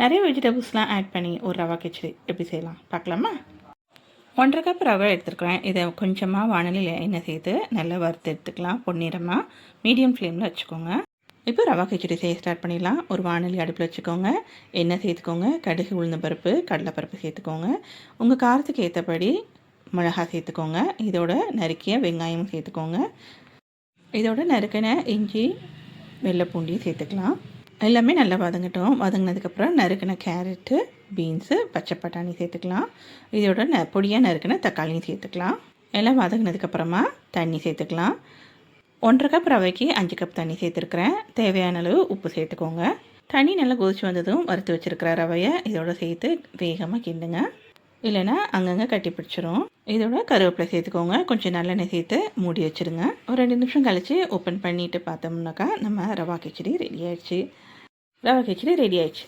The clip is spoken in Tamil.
நிறைய வெஜிடபிள்ஸ்லாம் ஆட் பண்ணி ஒரு ரவா கிச்சடி எப்படி செய்யலாம்? பார்க்கலாமா? ஒன்றரை கப் ரவை எடுத்துருக்குறேன். இதை கொஞ்சமாக வானலியில் எண்ணெய் சேர்த்து நல்லா வறுத்து எடுத்துக்கலாம். பொன்னிறமாக மீடியம் ஃப்ளேமில் வச்சுக்கோங்க. இப்போ ரவா கிச்சடி செய்ய ஸ்டார்ட் பண்ணிடலாம். ஒரு வானொலி அடுப்பில் வச்சுக்கோங்க. எண்ணெய் சேர்த்துக்கோங்க. கடுகு உளுந்த பருப்பு கடலைப்பருப்பு சேர்த்துக்கோங்க. உங்கள் காரத்துக்கு ஏற்றபடி மிளகா சேர்த்துக்கோங்க. இதோட நறுக்கிய வெங்காயம் சேர்த்துக்கோங்க. இதோட நறுக்கின இஞ்சி வெள்ளைப்பூண்டியும் சேர்த்துக்கலாம். எல்லாமே நல்லா வதங்கட்டும். வதங்கினதுக்கப்புறம் நறுக்கின கேரட்டு பீன்ஸு பச்சை பட்டாணி சேர்த்துக்கலாம். இதோட ந பொடியாக நறுக்கின தக்காளியும் சேர்த்துக்கலாம். எல்லாம் வதங்கினதுக்கப்புறமா தண்ணி சேர்த்துக்கலாம். ஒன்றரை கப் ரவைக்கு அஞ்சு கப் தண்ணி சேர்த்துருக்குறேன். தேவையான அளவு உப்பு சேர்த்துக்கோங்க. தண்ணி நல்லா கொதிச்சு வந்ததும் வறுத்து வச்சுருக்கிற ரவையை இதோட சேர்த்து வேகமாக கிண்டுங்க. இல்லைன்னா அங்கங்கே கட்டி பிடிச்சிரும். இதோட கருவேப்பிலை சேர்த்துக்கோங்க. கொஞ்சம் நல்லெண்ணெய் சேர்த்து மூடி வச்சுருங்க. ஒரு ரெண்டு நிமிஷம் கழித்து ஓப்பன் பண்ணிவிட்டு பார்த்தோம்னாக்கா நம்ம ரவா கிச்சடி ரெடி ஆயிடுச்சு. ரவா கிச்சடி ரெடி ஆயிடுச்சு.